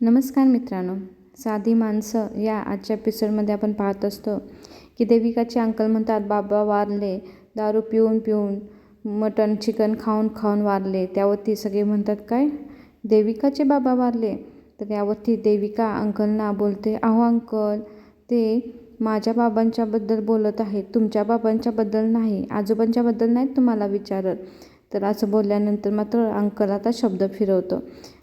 नमस्कार मित्रांनो. साधी माणसं या आजच्या एपिसोडमध्ये आपण पाहत असतो की देविकाचे अंकल म्हणतात बाबा वारले दारू पिऊन पिऊन मटन चिकन खाऊन खाऊन वारले. त्यावरती सगळे म्हणतात काय? देविकाचे बाबा वारले? तर यावरती देविका अंकलना बोलते अहो अंकल ते माझ्या बाबांच्याबद्दल बोलत आहेत. तुमच्या बाबांच्याबद्दल नाही आजोबांच्याबद्दल नाहीत तुम्हाला विचारत. तर असं बोलल्यानंतर मात्र अंकल आता शब्द फिरवतो.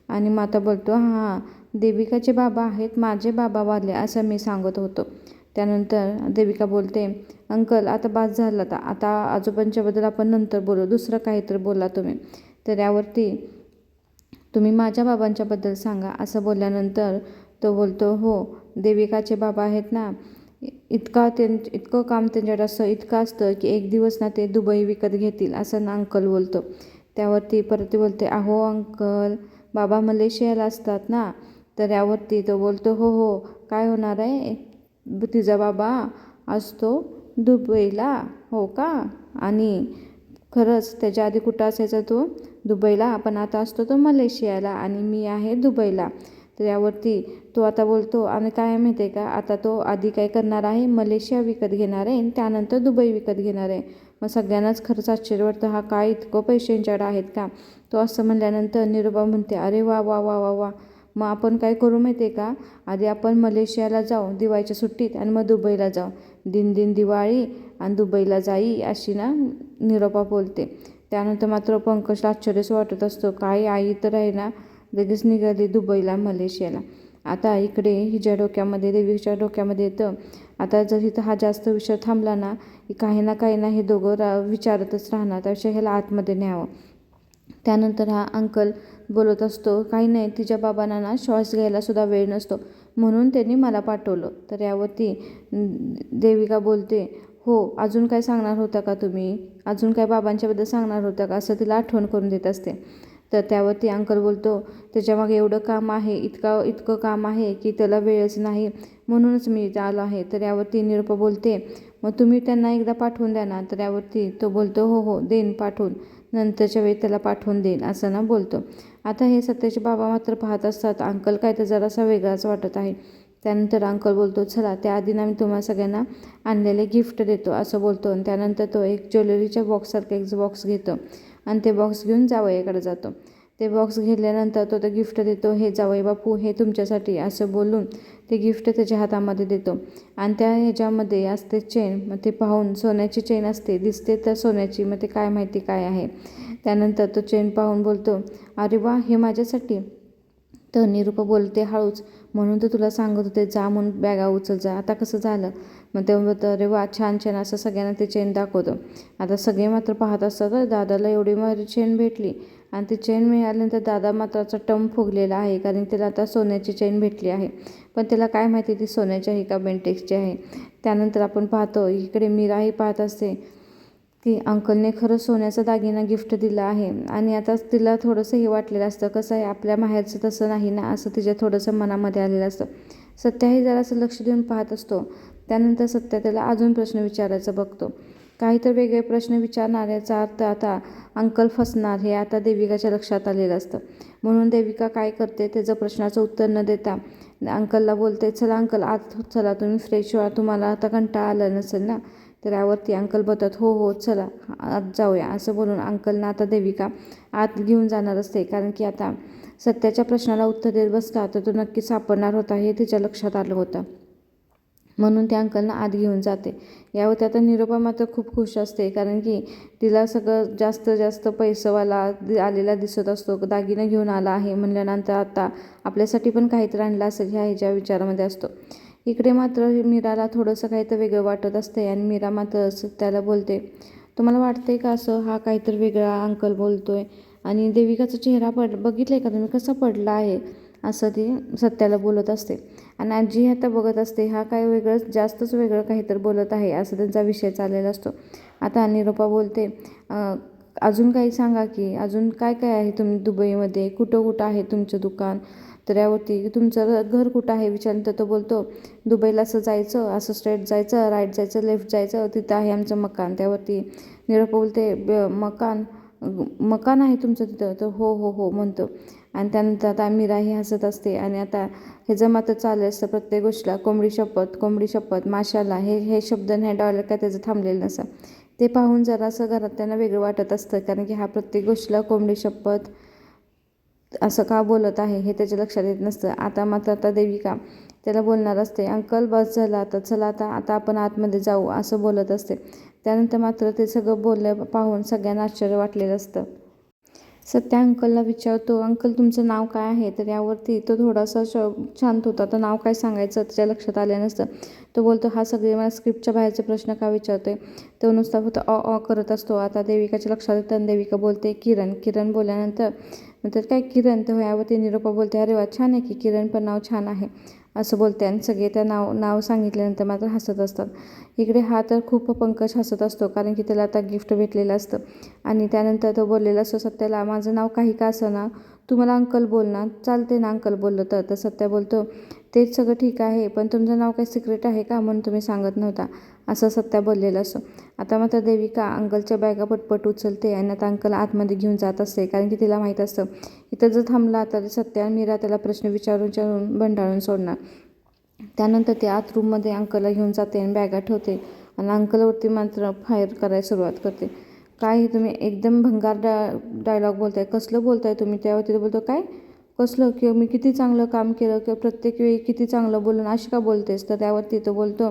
आणि मग आता बोलतो हां देविकाचे बाबा आहेत माझे बाबा वारले असं मी सांगत होतो. त्यानंतर देविका बोलते अंकल आता बाद झाला आता. आता आजोबांच्याबद्दल आपण नंतर बोलू. दुसरं काहीतरी बोला तुम्ही. तर यावरती तुम्ही माझ्या बाबांच्याबद्दल सांगा. असं बोलल्यानंतर तो बोलतो हो देविकाचे बाबा आहेत ना. इतका त्यां इतकं काम त्यांच्याकडे असं इतकं असतं की एक दिवस ना ते दुबई विकत घेतील असं ना अंकल बोलतो. त्यावरती परत ती बोलते अहो अंकल बाबा मलेशियाला असतात ना. तर यावरती तो बोलतो हो हो काय होणार आहे? तिचा बाबा असतो दुबईला हो का? आणि खरंच त्याच्या आधी कुठं असायचा तो? दुबईला. पण आता असतो तो मलेशियाला आणि मी आहे दुबईला. तर यावरती तो आता बोलतो आणि काय माहिती आहे का? आता तो आधी काय करणार आहे? मलेशिया विकत घेणार आहे आणि त्यानंतर दुबई विकत घेणार आहे. मग सगळ्यांनाच खरंच आश्चर्य वाटतं हा काय इतकं पैशांच्याकडे आहेत का? तो असं म्हणल्यानंतर निरुबा म्हणते अरे वा वा वा वा वा. मग आपण काय करू माहिती आहे का? आधी आपण मलेशियाला जाऊ दिवाळीच्या सुट्टीत आणि मग दुबईला जाऊ. दिन दिन दिवाळी आणि दुबईला जाई अशी ना निरोपा बोलते. त्यानंतर मात्र पंकजला आश्चर्यच वाटत असतो. काय आई तर आहे ना लगेच निघाली दुबईला मलेशियाला. आता इकडे हिच्या डोक्यामध्ये देवीच्या डोक्यामध्ये येतं. आता जर इथं हा जास्त विषय थांबला ना की काही ना काही ना हे दोघं रा विचारतच राहणार. त्यापेक्षा ह्याला आतमध्ये न्यावं. त्यानंतर हा अंकल बोलत असतो. काही नाही तिच्या बाबांना ना श्वास घ्यायला सुद्धा वेळ नसतो. म्हणून त्यांनी मला पाठवलं. तर यावरती देविका बोलते हो अजून काय सांगणार होता का तुम्ही? अजून काय बाबांच्याबद्दल सांगणार होता का? असं तिला आठवण करून देत असते. तर त्यावरती अंकल बोलतो त्याच्यामागे एवढं काम आहे इतका इतकं काम आहे की त्याला वेळच नाही. म्हणूनच मी आलो आहे. तर यावरती निरुपा बोलते मग तुम्ही त्यांना एकदा पाठवून द्या ना. तर यावरती तो बोलतो हो हो देईन पाठवून. नंतरच्या वेळी त्याला पाठवून देईन असं ना बोलतो. आता हे सत्याचे बाबा मात्र पाहत असतात. अंकल काय तर जरासा वेगळाच वाटत आहे. त्यानंतर अंकल बोलतो चला त्याआधी ना मी तुम्हाला सगळ्यांना आणलेले गिफ्ट देतो असं बोलतो. आणि त्यानंतर तो एक ज्वेलरीच्या बॉक्ससारखं एक बॉक्स घेतो. आणि ते बॉक्स घेऊन जावयाकडे जातो. ते बॉक्स घेतल्यानंतर तो ते गिफ्ट देतो हे जावई बापू हे तुमच्यासाठी असं बोलून ते गिफ्ट त्याच्या हातामध्ये देतो. आणि त्या ह्याच्यामध्ये असते चेन मग ते पाहून सोन्याची चेन असते दिसते तर सोन्याची मग ते काय माहिती काय आहे. त्यानंतर तो चेन पाहून बोलतो अरे वा हे माझ्यासाठी. तर निरूपा बोलते हळूच म्हणून तर तुला सांगत होते जा म्हणून बॅगा उचल जा आता कसं झालं? मग तेव्हा तर अरे वा छान छान असं सगळ्यांना ते चेन दाखवतो. आता सगळे मात्र पाहत असतात दादाला एवढी मारी चेन भेटली. आणि ती चेन मिळाल्यानंतर दादा मात्र असा टम फुगलेला आहे कारण त्याला आता सोन्याची चेन भेटली आहे. पण त्याला काय माहिती ती सोन्याची आहे का बेंटेक्सची आहे? त्यानंतर आपण पाहतो इकडे मीराही पाहत असते की अंकलने खरंच सोन्याचा दागिना गिफ्ट दिला आहे. आणि आता तिला थोडंसं हे वाटलेलं असतं कसं आहे आपल्या माहेरचं तसं नाही ना असं तिच्या थोडंसं मनामध्ये आलेलं असतं. सत्याही जरासं लक्ष देऊन पाहत असतो. त्यानंतर सत्या त्याला अजून प्रश्न विचारायचा बघतो. काही तर वेगळे प्रश्न विचारणाऱ्याचा अर्थ आता अंकल फसणार हे आता देविकाच्या लक्षात आलेलं असतं. म्हणून देविका काय करते? त्याचं प्रश्नाचं उत्तर न देता अंकलला बोलते चला अंकल आत चला तुम्ही फ्रेश व्हा. तुम्हाला आता कंटाळा आला नसेल ना? तर यावरती अंकल बोलतात हो हो चला आत जाऊया. असं बोलून अंकलना आता देविका आत घेऊन जाणार असते. कारण की आता सत्याच्या प्रश्नाला उत्तर देत बसला तर तो नक्की सापडणार होता हे तिच्या लक्षात आलं होतं. म्हणून त्या अंकलना आत घेऊन जाते. यावरती आता निरोपा मात्र खूप खुश असते कारण की तिला सगळं जास्त जास्त पैसेवाला आलेला दिसत असतो दागिना घेऊन आला आहे म्हणल्यानंतर आता आपल्यासाठी पण काहीतरी आणलं असेल ह्या ह्याच्या विचारामध्ये असतो. इकडे मात्र मीराला थोडंसं काही तर वेगळं वाटत असते आणि मीरा मात्र त्याला बोलते तुम्हाला वाटतंय का असं हा काहीतरी वेगळा अंकल बोलतोय? आणि देविकाचा चेहरा पड बघितलं आहे का तुम्ही? कसा पडला आहे? असं ती सत्याला बोलत असते. आणि आजी आता बघत असते हा काय वेगळंच जास्तच वेगळं काहीतरी बोलत आहे असं त्यांचा विषय चाललेला असतो. आता निरोपा बोलते अजून काही सांगा की अजून काय काय आहे तुम्ही दुबईमध्ये? कुठं कुठं आहे तुमचं दुकान? तर यावरती तुमचं घर कुठं आहे? विचारलं तर तो बोलतो दुबईला असं जायचं असं स्ट्रेट जायचं राईट जायचं लेफ्ट जायचं तिथं आहे आमचं मकान. त्यावरती निरोप बोलते ब मकान मकान आहे तुमचं तिथं? तर हो हो हो म्हणतो. आणि त्यानंतर आता मीराही हसत असते आणि आता हे मात्र चाललं असतं प्रत्येक गोष्टीला. कोंबडी शपथ कोंबडी शपथ माशाला. हे हे शब्द आणि ह्या डॉलर काय त्याचं थांबलेलं नसा ते पाहून जरा असं घरात त्यांना वेगळं वाटत असतं कारण की हा प्रत्येक गोष्टीला कोंबडी शपथ असं का बोलत आहे हे त्याच्या लक्षात येत नसतं. आता मात्र आता देविका त्याला बोलणार असते अंकल बस झाला आता. चला आता आता आपण आतमध्ये जाऊ असं बोलत असते. त्यानंतर मात्र ते सगळं बोललं पाहून सगळ्यांना आश्चर्य वाटलेलं असतं. सत्या अंकलला विचारतो अंकल तुमचं नाव काय आहे? तर यावरती तो थोडासा श शांत होता. तर नाव काय सांगायचं? त्याच्या लक्षात आलं नसतं तो बोलतो हा सगळे मला स्क्रिप्टच्या बाहेरचे प्रश्न का विचारतो आहे तो नुसता फक्त अ अ करत असतो. आता देविकाच्या लक्षात येतं आणि देविका बोलते किरण किरण बोलल्यानंतर नंतर काय किरण? तर यावरती निरोपा बोलते अरे वा छान आहे की किरण पण नाव छान आहे. असं बोलते आणि सगळे त्या नाव नाव सांगितल्यानंतर मात्र हसत असतात. इकडे हा तर खूप पंकज हसत असतो कारण की त्याला आता गिफ्ट भेटलेलं असतं. आणि त्यानंतर तो बोललेला असतो सत्याला माझं नाव काही का असं ना? तू मला अंकल बोल ना. चालते ना अंकल बोललं तर. तर सत्या बोलतो तेच सगळं ठीक आहे पण तुमचं नाव काही सिक्रेट आहे का म्हणून तुम्ही सांगत नव्हता? असं सत्या बोललेलं असं. आता मात्र देविका अंकलच्या बॅगा पटपट उचलते आणि आता अंकल आतमध्ये घेऊन जात असते कारण की तिला माहीत असतं इथं जर थांबला तर सत्या आणि मीरा त्याला प्रश्न विचारून विचारून भंडाळून सोडणार. त्यानंतर ते आत रूममध्ये अंकलला घेऊन जाते आणि बॅगा ठेवते आणि अंकलवरती मात्र फायर करायला सुरुवात करते. काय तुम्ही एकदम भंगार डा डायलॉग बोलताय कसलं बोलताय तुम्ही? त्यावरती बोलतो काय? कसलं किंवा मी किती चांगलं काम केलं किंवा प्रत्येक वेळी किती चांगलं बोलून अशी का बोलतेस? तर त्यावरती तो बोलतो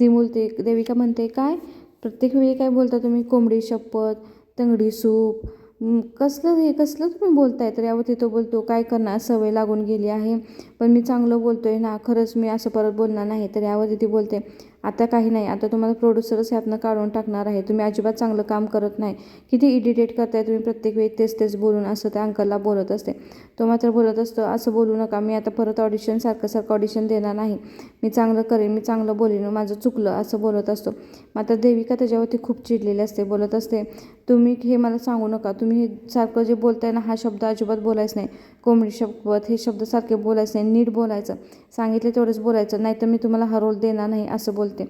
ती बोलते देविका म्हणते काय? प्रत्येक वेळी काय बोलता तुम्ही? कोंबडी शपथ तंगडी सूप कसलं हे कसलं तुम्ही बोलताय? तर यावरती तो बोलतो काय करणार? सवय लागून गेली आहे. पण मी चांगलं बोलतो आहे ना खरंच मी असं परत बोलणार नाही. तर यावरती ती बोलते आता काही नाही. आता तुम्हाला प्रोड्युसरच ह्यातनं काढून टाकणार आहे. तुम्ही अजिबात चांगलं काम करत नाही. किती इडिटेट करताय तुम्ही प्रत्येक वेळी तेच तेच बोलून असं त्या अंकलला बोलत असते. तो मात्र बोलत असतो असं बोलू नका. मी आता परत ऑडिशन सारखं सारखं ऑडिशन देणार नाही. मी चांगलं करेन. मी चांगलं बोलेन. माझं चुकलं असं बोलत असतो. मात्र देविका त्याच्यावरती खूप चिडलेली असते. बोलत असते तुम्ही हे मला सांगू नका. तुम्ही हे सारखं जे बोलताय ना हा शब्द अजिबात बोलायच नाही. कोंबडी शपथ हे शब्द सारखे बोलायचं नाही. नीट बोलायचं. सांगितलं तेवढंच बोलायचं. नाही तर मी तुम्हाला हा रोल देणार नाही असं बोलते.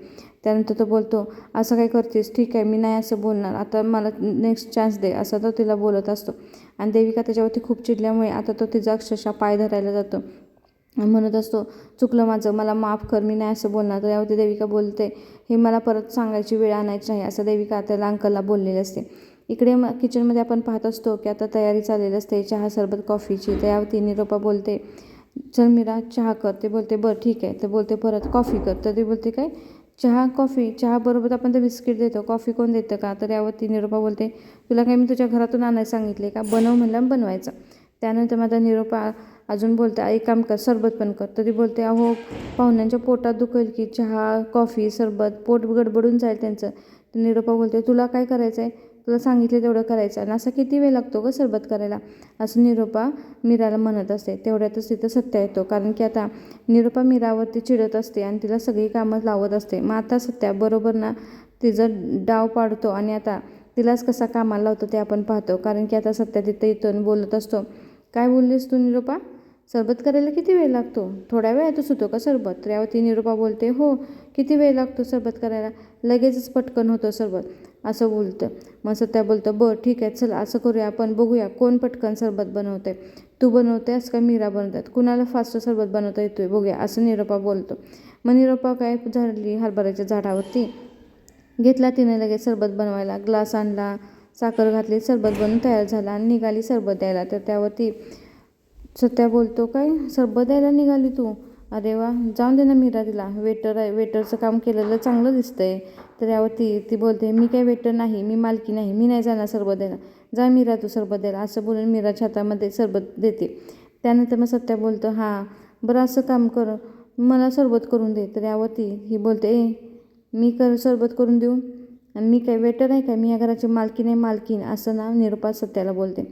त्यानंतर तो बोलतो असं काय करतेस? ठीक आहे मी नाही असं बोलणार. आता मला नेक्स्ट चान्स दे असं तो तिला बोलत असतो. आणि देविका त्याच्यावरती खूप चिडल्यामुळे आता तो तिचा अक्षरशः पाय धरायला जातो. म्हणत असतो चुकलं माझं. मला माफ कर. मी नाही असं बोलणार. तर यावरती देविका बोलते हे मला परत सांगायची वेळ आणायची नाही. असं देविका त्याला अंकलला बोललेली असते. इकडे मग किचनमध्ये आपण पाहत असतो की आता तयारी चाललेली असते चहा सरबत कॉफीची तर यावरती निरोपा बोलते चल मीरा चहा कर. ते बोलते बरं ठीक आहे. तर बोलते परत कॉफी कर. तर ते बोलते काय? चहा कॉफी चहाबरोबर आपण तर बिस्किट देतो. कॉफी कोण देतं का? तर यावरती निरोपा बोलते तुला काय मी तुझ्या घरातून आणायला सांगितले का? बनव म्हणलं बनवायचं. त्यानंतर माझा निरोपा अजून बोलते एक काम कर सरबत पण कर. तरी बोलते अहो पाहुण्यांच्या पोटात दुखेल की चहा कॉफी सरबत पोट गडबडून जाईल त्यांचं. तर निरोपा बोलते तुला काय करायचं आहे तुला सांगितलं तेवढं करायचं. आणि असा किती वेळ लागतो ग सरबत करायला? असं निरोपा मीराला म्हणत असते. तेवढ्यातच तिथं सत्या येतो. कारण की आता निरोपा मीरावरती चिडत असते आणि तिला सगळी कामं लावत असते. मग आता सत्या बरोबर ना तिचं डाव पाडतो आणि आता तिलाच कसा कामाला लावतो ते आपण पाहतो. कारण की आता सत्या तिथं इथून बोलत असतो. काय बोललीस तू निरोपा? सरबत करायला किती वेळ लागतो? थोड्या वेळातच होतो का सरबत? यावरती निरोपा बोलते हो किती वेळ लागतो सरबत करायला? लगेचच पटकन होतं सरबत. असं बोलतं मग सत्या बोलतं बरं ठीक आहे चल असं करूया आपण बघूया कोण पटकन सरबत बनवते तू बनवतेस का मीरा बनवतात? कुणाला फास्ट सरबत बनवता येतोय? बघूया असं निरोपा बोलतो. मग निरोपा काय झाली हरभऱ्याच्या झाडावरती? घेतला तिने लगेच सरबत बनवायला. ग्लास आणला साखर घातली सरबत बनवून तयार झाला आणि निघाली सरबत द्यायला. तर त्यावरती सत्या बोलतो काय सरबत द्यायला निघाली तू? अरे वा जाऊन दे ना मीरा तिला वेटर आहे वेटरचं काम केलेलं चांगलं दिसतं आहे तर यावर ती ती बोलते मी काय वेटर नाही मी मालकी नाही मी नाही जाणार सरबत द्यायला. जा मीरा तू सरबत द्यायला. असं बोलून मीराच्या हातामध्ये सरबत देते. त्यानंतर मग सत्या बोलतो हां बरं असं काम कर मला सरबत करून दे. तर यावर ती ही बोलते ए मी कर सरबत करून देऊ. आणि मी काय वेटर आहे काय? मी या घराची मालकी नाही मालकीन असं ना निरुपा सत्याला बोलते.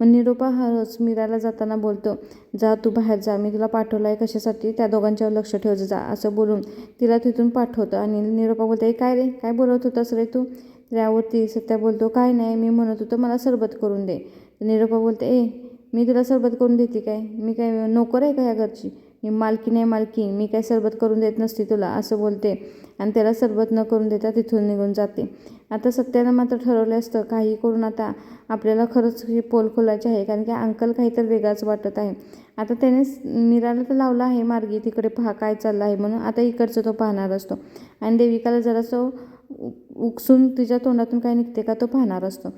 मग निरोपा हरच मीराला जाताना बोलतो जा तू बाहेर जा मी तुला पाठवलं आहे कशासाठी? त्या दोघांच्यावर लक्ष ठेवत जा असं बोलून तिला तिथून पाठवतो. आणि निरोपा बोलते ए काय रे? काय बोलवत होतास रे तू? त्यावरती सत्या बोलतो काय नाही मी म्हणत होतो मला सरबत करून दे. निरोपा बोलते ए मी तुला सरबत करून देते काय? मी काय नोकर आहे का या घरची? मी मालकी नाही मालकी मी काय सरबत करून देत नसते तुला असं बोलते. आणि त्याला सरबत न करून देता तिथून निघून जाते. आता सत्यानं मात्र ठरवलं असतं काही करून आता आपल्याला खरंच ही पोल खोलायची आहे कारण की अंकल काहीतरी वेगळाच वाटत आहे. आता त्याने मीराला तर लावला आहे मार्गी तिकडे पहा काय चाललं आहे म्हणून आता इकडचं तो पाहणार असतो. आणि देविकाला जरासं उ- उकसून तिच्या तोंडातून काय निघते का तो पाहणार असतो.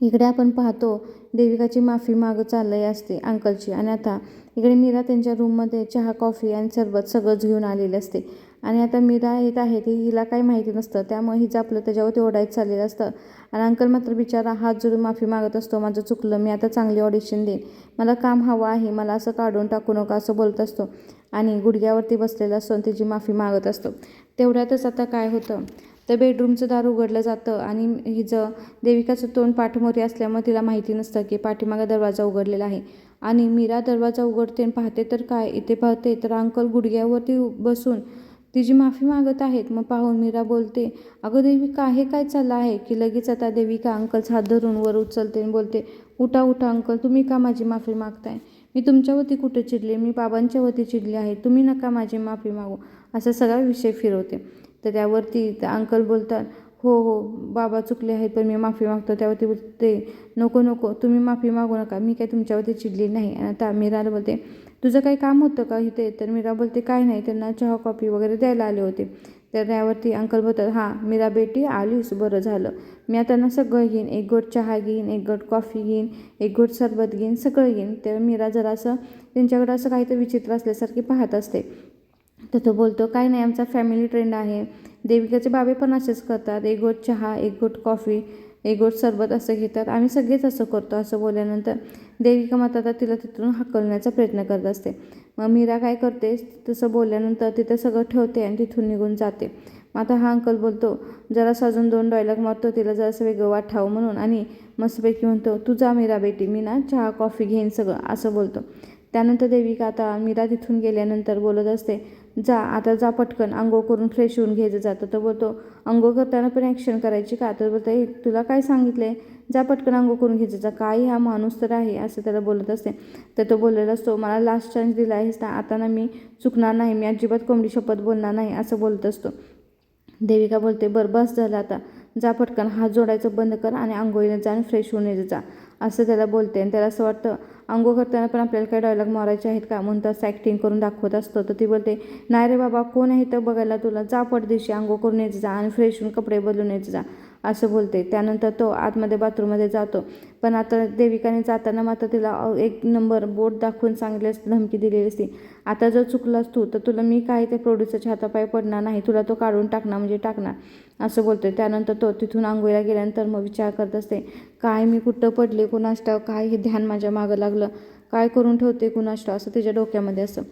इकडे आपण पाहतो देविकाची माफी मागं चालली असते अंकलची. आणि आता इकडे मीरा त्यांच्या रूममध्ये चहा कॉफी आणि सरबत सगळंच घेऊन आलेली असते. आणि आता मीरा येत आहे ते हिला काही माहिती नसतं. त्यामुळे हिचं आपलं त्याच्यावरती ओढायचं चाललेलं असतं. आणि अंकल मात्र बिचारा हात जोडून माफी मागत असतो. माझं चुकलं मी आता चांगली ऑडिशन देईन. मला काम हवं आहे मला असं काढून टाकू नका असं बोलत असतो. आणि गुडघ्यावरती बसलेला असतो आणि तिची माफी मागत असतो. तेवढ्यातच आता काय होतं? तर बेडरूमचं दार उघडलं जातं आणि हिचं देविकाचं तोंड पाठमोरी असल्यामुळे तिला माहिती नसतं की पाठीमागा दरवाजा उघडलेला आहे. आणि मीरा दरवाजा उघडते आणि पाहते तर काय? इथे पाहते तर अंकल गुडघ्यावरती बसून तिची माफी मागत आहेत मग पाहून मीरा बोलते अगं देविका हे काय चाललं आहे? की लगेच आता देविका अंकलचा हात धरून वर उचलते आणि बोलते उठा उठा अंकल तुम्ही का माझी माफी मागताय? मी तुमच्यावरती कुठे चिडले? मी बाबांच्यावरती चिडले आहे तुम्ही नका माझी माफी मागू. असा सगळा विषय फिरवते. तर त्यावरती अंकल बोलतात हो हो बाबा चुकले आहेत पण मी माफी मागतो. त्यावरती बोलते नको नको तुम्ही माफी मागू नका मी काय तुमच्यावरती चिडली नाही. आणि आता मीराला बोलते तुझं काही काम होतं का इथे? तर मीरा बोलते काय नाही. त्यांना चहा कॉफी वगैरे द्यायला आले होते. तर त्यावरती अंकल बोलतात हां मीरा बेटी आलीस बरं झालं. मी आता ना सगळं घेईन. एक गोट चहा घेईन एक गोट कॉफी घेईन एक गोट सरबत घेईन सगळं घेईन. तर मीरा जरा असं त्यांच्याकडं असं काहीतरी विचित्र असल्यासारखी पाहत असते. तर तो बोलतो काय नाही आमचा फॅमिली ट्रेंड आहे. देविकाचे बाबे पण असेच करतात. एक गोट चहा एक गोट कॉफी एक गोट सरबत असं घेतात. आम्ही सगळेच असं करतो असं बोलल्यानंतर देविका माता आता तिला तिथून हाकलण्याचा प्रयत्न करत असते. मग मीरा काय करते? तसं बोलल्यानंतर तिथं सगळं ठेवते आणि तिथून निघून जाते. मग आता हा अंकल बोलतो जरासं अजून दोन डायलॉग मारतो तिला जरासं वेगळं वाटावं म्हणून आणि मस्तपैकी म्हणतो तू जा मीरा बेटी मी ना चहा कॉफी घेईन सगळं असं बोलतो. त्यानंतर देविका आता मीरा तिथून गेल्यानंतर बोलत असते जा आता जा पटकन. अंघोळ करून फ्रेश होऊन घ्यायचं जातं तर बोलतो अंघोळ करताना पण ॲक्शन करायची का? तर बोलतो तुला काय सांगितलंय? जा पटकन अंघोळ करून घ्यायचं जा. काय हा माणूस तर आहे असं त्याला बोलत असते. तर तो बोललेला असतो मला लास्ट चान्स दिला आहेस ना आता ना मी चुकणार नाही. मी अजिबात कोंबडी शपथ बोलणार नाही असं बोलत असतो. देविका बोलते बरं बस झालं आता. जा पटकन. हात जोडायचं बंद कर आणि आंघोळीला जा आणि फ्रेश होऊन यायचं जा असं त्याला बोलते. आणि त्याला असं वाटतं आंघोळ करताना पण आपल्याला काय डायलॉग मारायचे आहेत का? म्हणून तसं ॲक्टिंग करून दाखवत असतो. तर ती बोलते नाही रे बाबा कोण आहे तर बघायला तुला? जा दिवशी आंघोळ करून यायचं जा आणि फ्रेश होऊन कपडे बदलून यायचं जा. असं बोलते. त्यानंतर तो आतमध्ये बाथरूममध्ये जातो. पण आता देविकाने जाताना मात्र तिला एक नंबर बोट दाखवून सांगितले असते धमकी दिलेली असते. आता जर चुकलास तू तर तुला मी काय त्या प्रोड्युसरच्या हातापाय पडणार नाही. तुला तो काढून टाकणार म्हणजे टाकणार. असं बोलतोय. त्यानंतर तो तिथून आंघोळीला गेल्यानंतर मग विचार करत असते काय मी कुठं पडले? कुणाष्टाव काय हे ध्यान माझ्या मागं लागलं? काय करून ठेवते कुणाष्टाव असं तिच्या डोक्यामध्ये असं.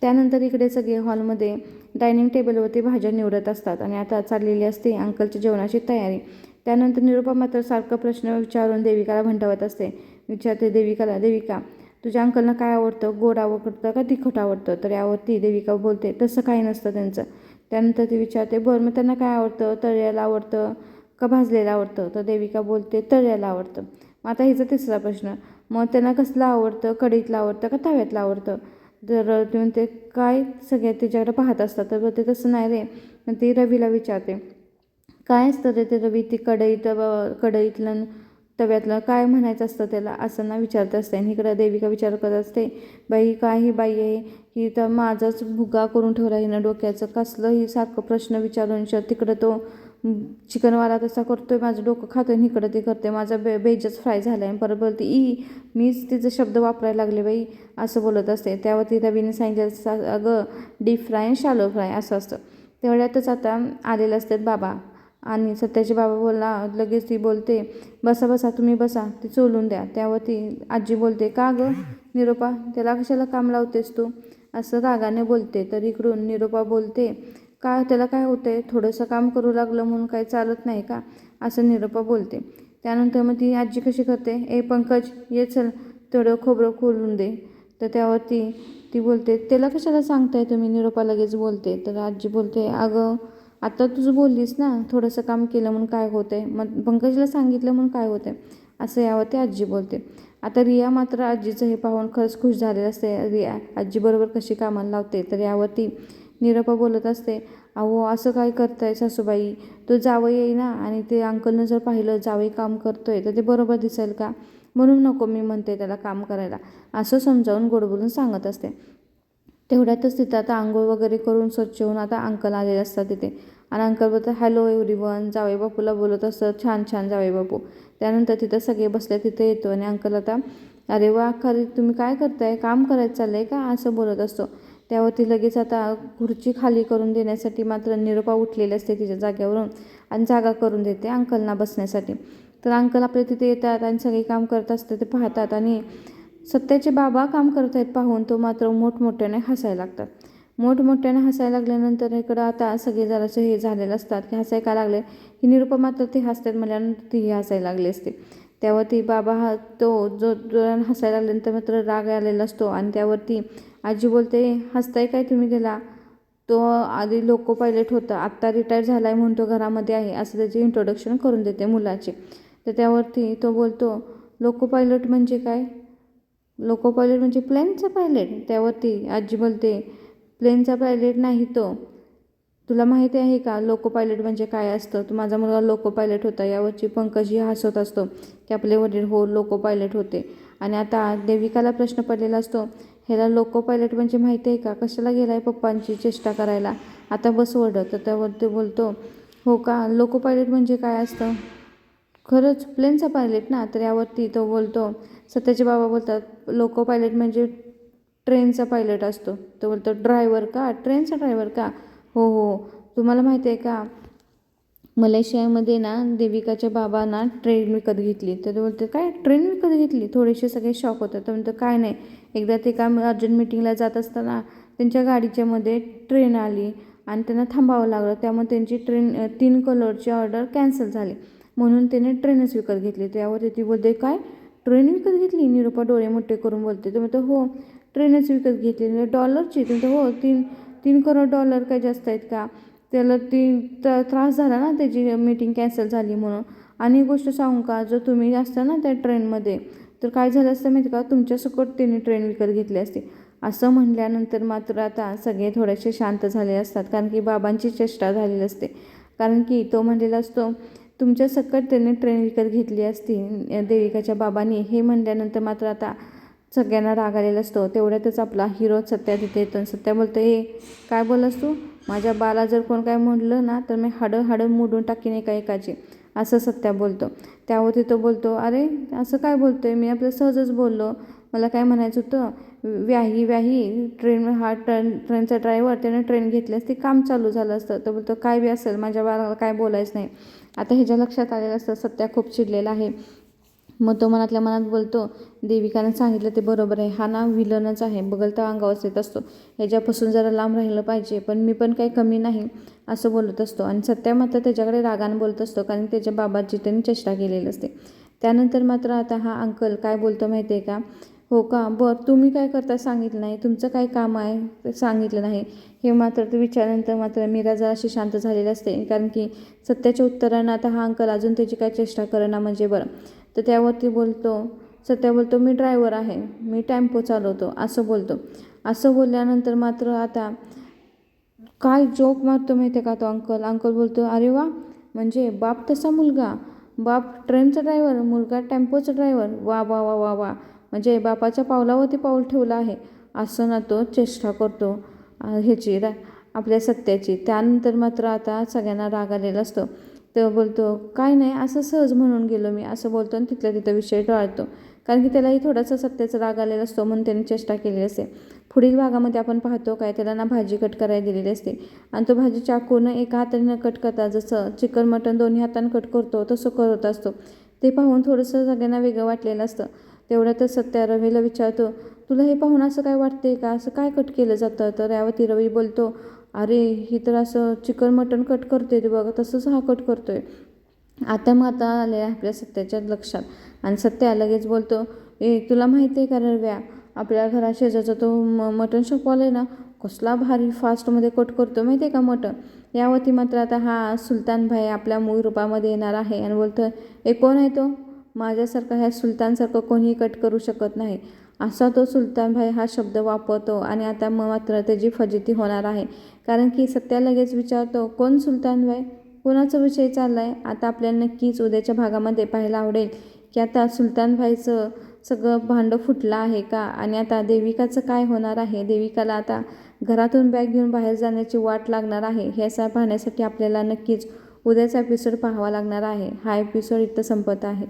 त्यानंतर इकडे सगळे हॉलमध्ये डायनिंग टेबलवरती भाज्या निवडत असतात आणि आता चाललेली असते अंकलच्या जेवणाची तयारी. त्यानंतर निरुपा मात्र सारखं प्रश्न विचारून देविकाला भंडावत असते. विचारते देविकाला देविका तुझ्या अंकलना काय आवडतं? गोड आवडतं का तिखट आवडतं? तर यावरती देविका बोलते तसं काही नसतं त्यांचं. त्यानंतर ती विचारते बरं मग त्यांना काय आवडतं? तळलेलं आवडतं का भाजलेलं आवडतं? तर देविका बोलते तळलेलं आवडतं. मग आता हिचा तिसरा प्रश्न मग त्यांना कसलं आवडतं? कढईतलं आवडतं का तव्यातलं आवडतं? तर ती म्हणते काय सगळ्या तिच्याकडे पाहत असतात? तर ते तसं नाही रे. मग ती रवीला विचारते काय असतं रे ते रवी? ती कढईत कढईतलं तव्यातलं काय म्हणायचं असतं त्याला? असं ना विचारत असते. आणि इकडं देविका विचार करत असते बाई काय ही बाई आहे? ही तर माझाच भुगा करून ठेवला हिनं डोक्याचं. कसलंही सारखं प्रश्न विचारून श तिकडं तो चिकनवाला तसा करतो आहे माझं डोकं खातो आणि इकडं ते करते माझा बे बेजच फ्राय झाला आहे परत बोलते ई मीच तिचं शब्द वापरायला लागले बाई असं बोलत असते. त्यावरती रवीने सांगितलं सा- अगं डीप फ्राय आणि शालो फ्राय असं असतं. तेवढ्यातच आता आलेले असतात बाबा. आणि सत्याचे बाबा बोलला लगेच ती बोलते बसा बसा तुम्ही बसा ती चोलून द्या. त्यावर ती आजी बोलते का गं निरोपा त्याला कशाला काम लावतेस तू? असं रागाने बोलते. तर इकडून निरोपा बोलते का हो, त्याला काय होतंय? थोडंसं काम करू लागलं म्हणून काही चालत नाही का? असं निरोपा बोलते. त्यानंतर मग ती आजी कशी करते? ए पंकज ये चल थोडं खोबरं खोलून दे. तर त्यावरती ती बोलते त्याला कशाला सांगताय तुम्ही? निरोपा लगेच बोलते. तर आजी बोलते अगं आता तुझं बोललीस ना थोडंसं काम केलं म्हणून काय होतंय? मग पंकजला सांगितलं म्हणून काय होतंय? असं यावरती आजी बोलते. आता रिया मात्र आजीचं हे पाहून खरंच खुश झालेलं असते. रिया आजीबरोबर कशी कामाला लावते? तर यावरती निरपा बोलत असते अहो असं काय करताय सासूबाई? तो जावई येई ना आणि ते अंकलनं जर पाहिलं जावई काम करतोय तर ते बरोबर दिसेल का? म्हणून नको मी म्हणते त्याला काम करायला. असं समजावून गोडबोलून सांगत असते. तेवढ्यातच तिथं आता आंघोळ वगैरे करून स्वच्छ होऊन आता अंकल आलेले असतात तिथे. आणि अंकल बोलतात हॅलो एव्हरीवन जावई बापूला बोलत असतं छान छान जावई बापू. त्यानंतर तिथं सगळे बसले तिथे येतो आणि अंकल आता अरे वा खरी तुम्ही काय करताय? काम करायचं चाललं आहे का? असं बोलत असतो. त्यावरती लगेच आता खुर्ची खाली करून देण्यासाठी मात्र निरोपा उठलेली असते तिच्या जागेवरून आणि जागा करून देते अंकलना बसण्यासाठी. तर अंकल आपल्या तिथे येतात आणि सगळे काम करत असतात ते पाहतात आणि सत्याचे बाबा काम करत आहेत पाहून तो मात्र मोठमोठ्याने हसायला लागतात. मोठमोठ्याने हसायला लागल्यानंतर इकडं आता सगळे जरासे हे झालेलं असतात की हसाय का लागले? की निरुपा मात्र ते हसतात म्हणल्यानंतर तीही हसायला लागली असते. त्यावरती बाबा हा तो जो जोरानं हसायला लागल्यानंतर मात्र राग आलेला असतो आणि त्यावरती आजी बोलते हसताय काय तुम्ही त्याला? तो आधी लोको पायलट होता आत्ता रिटायर झाला आहे म्हणून तो घरामध्ये आहे असं त्याचे इंट्रोडक्शन करून देते मुलाचे. तर त्यावरती तो बोलतो लोको पायलट म्हणजे काय? लोको पायलट म्हणजे प्लेनचं पायलट? त्यावरती आजी बोलते प्लेनचा पायलट नाही तो. तुला माहिती आहे का लोको पायलट म्हणजे काय असतं? तो माझा मुलगा लोको पायलट होता. यावरची पंकजही हसत असतो की आपले वडील हो लोको पायलट होते. आणि आता देविकाला प्रश्न पडलेला असतो ह्याला लोको पायलट म्हणजे माहिती आहे का? कशाला गेला आहे पप्पांची चेष्टा करायला? आता बस ओरडत. तर त्यावरती बोलतो हो का? लोको पायलट म्हणजे काय असतं? खरंच प्लेनचा पायलट ना? तर यावरती तो बोलतो सत्याचे बाबा बोलतात लोको पायलट म्हणजे ट्रेनचा पायलट असतो. तो बोलतो ड्रायव्हर का? ट्रेनचा ड्रायव्हर का? हो हो. तुम्हाला माहिती आहे का? मलेशियामध्ये ना देविकाच्या बाबांना ट्रेन विकत घेतली. तर ते बोलते काय? ट्रेन विकत घेतली? थोडेसे सगळे शॉक होतात. तर म्हणतं काय नाही. एकदा ते काम अर्जंट मिटिंगला जात असताना त्यांच्या गाडीच्यामध्ये ट्रेन आली आणि त्यांना थांबावं लागलं. त्यामुळे त्यांची ट्रेन तीन कलरची ऑर्डर कॅन्सल झाली. म्हणून त्याने ट्रेनच विकत घेतली. त्यावर ती बोलते काय? ट्रेन विकत घेतली? निरुपा डोळे मोठे करून बोलते. तर म्हणतो हो. ट्रेनच विकत घेतली डॉलरची तर हो तीन तीन करोड डॉलर काय जास्त आहेत का? त्याला ती त्रास झाला ना त्याची मीटिंग कॅन्सल झाली म्हणून. आणि गोष्ट सांगू का? जर तुम्ही असता ना त्या ट्रेनमध्ये तर काय झालं असतं माहिती का? तुमच्यासकट तिने ट्रेन विकत घेतली असते. असं म्हणल्यानंतर मात्र आता सगळे थोडेसे शांत झाले असतात. कारण की बाबांची चेष्टा झालेली असते. कारण की तो म्हणलेला असतो तुमच्या सकट त्याने ट्रेन विकत घेतली असती देविकाच्या बाबांनी. हे म्हणल्यानंतर मात्र आता सगळ्यांना राग आलेला असतो. तेवढ्यातच आपला हिरो सत्या तिथे येतो. सत्या बोलतो हे काय बोलस तू? माझ्या बाला जर कोण काय म्हणलं ना तर मी हाडं हाडं मोडून टाकीन एका एकाची. असं सत्या बोलतो. त्यावरती तो बोलतो अरे असं काय बोलतो आहे मी आपलं सहजच बोललो. मला काय म्हणायचं होतं? व्याही व्याही ट्रेन हा ट्रेन ट्रेनचा ड्रायव्हर त्याने ट्रेन घेतली असती काम चालू झालं असतं. तर बोलतो काय बी असेल माझ्या बाळाला काय बोलायचं नाही. आता ह्याच्या लक्षात आलेलं असतं सत्या खूप चिडलेला आहे. मग तो मनातल्या मनात बोलतो देविकानं सांगितलं ते बरोबर आहे. हा ना विलनच आहे. बगलता अंगावर येत असतो. ह्याच्यापासून जरा लांब राहिलं पाहिजे पण मी पण काही कमी नाही असं बोलत असतो. आणि सत्या मात्र त्याच्याकडे रागानं बोलत असतो कारण त्याच्या बाबाची त्यांनी चेष्टा केलेली असते. त्यानंतर मात्र आता हा अंकल काय बोलतो माहिती आहे का? हो का? बरं तुम्ही काय करता सांगितलं नाही? तुमचं काय काम आहे? ते सांगितलं नाही. हे मात्र ते विचारल्यानंतर मात्र मीरा जरा अशी शांत झालेली असते कारण की सत्याच्या उत्तरानं आता हा अंकल अजून त्याची काय चेष्टा करणं म्हणजे बरं. तर त्यावरती बोलतो सत्या बोलतो मी ड्रायव्हर आहे मी टेम्पो चालवतो असं बोलतो. असं बोलल्यानंतर मात्र आता काय जोक मारतो माहिती आहे का तो अंकल? अंकल बोलतो अरे वा म्हणजे बाप तसा मुलगा. बाप ट्रेनचा ड्रायव्हर मुलगा टेम्पोचा ड्रायव्हर. वा वा वा वा वा. म्हणजे बापाच्या पावलावरती पाऊल ठेवलं आहे. असं ना तो चेष्टा करतो ह्याची रा आपल्या सत्याची. त्यानंतर मात्र आता सगळ्यांना राग आलेला असतो. तर बोलतो काय नाही असं सहज म्हणून गेलो मी असं बोलतो आणि तिथल्या तिथं विषय टाळतो. कारण की त्यालाही थोडासा सत्याचा राग आलेला असतो म्हणून त्याने चेष्टा केलेली असते. पुढील भागामध्ये आपण पाहतो काय त्याला ना भाजी कट करायला दिलेली असते. आणि तो भाजी चाकूनं एका हाताने कट करता जसं चिकन मटन दोन्ही हाताने कट करतो तसं करत असतो. ते पाहून थोडंसं सगळ्यांना वेगळं वाटलेलं असतं. तेवढ्यातच सत्या रवीला विचारतो तुला हे पाहून असं काय वाटते का? असं काय कट केलं जातं? तर यावरती रवी बोलतो अरे ही तर असं चिकन मटन कट करते ते बघा तसंच हा कट करतो आहे आता मग आता आले आपल्या सत्याच्या लक्षात. आणि सत्या लगेच बोलतो ए तुला माहिती आहे का रव्या? आपल्या घरा शेजारचा तो म मटन शॉपवाला आहे ना कसला भारी फास्टमध्ये कट करतो माहिती आहे का मटन? यावरती मात्र आता हा सुलतान भाई आपल्या मूळ रूपामध्ये येणार आहे आणि बोलतो ए कोण आहे तो? माझ्यासारखा ह्या सुलतानसारखं कोणीही कट करू शकत नाही. असा तो सुलतानभाई हा शब्द वापरतो आणि आता मग मात्र त्याची फजिती होणार आहे. कारण की सत्या लगेच विचारतो कोण सुलतानभाई कोणाचा विषय चालला आहे आता आपल्याला नक्कीच उद्याच्या भागामध्ये पाहायला आवडेल की आता सुलतानभाईचं सगळं भांडं फुटलं आहे का? आणि आता देविकाचं काय होणार आहे? देविकाला आता घरातून बॅग घेऊन बाहेर जाण्याची वाट लागणार आहे. हे असं पाहण्यासाठी आपल्याला नक्कीच उद्याचा एपिसोड पाहावा लागणार आहे. हा एपिसोड इथं संपत आहे.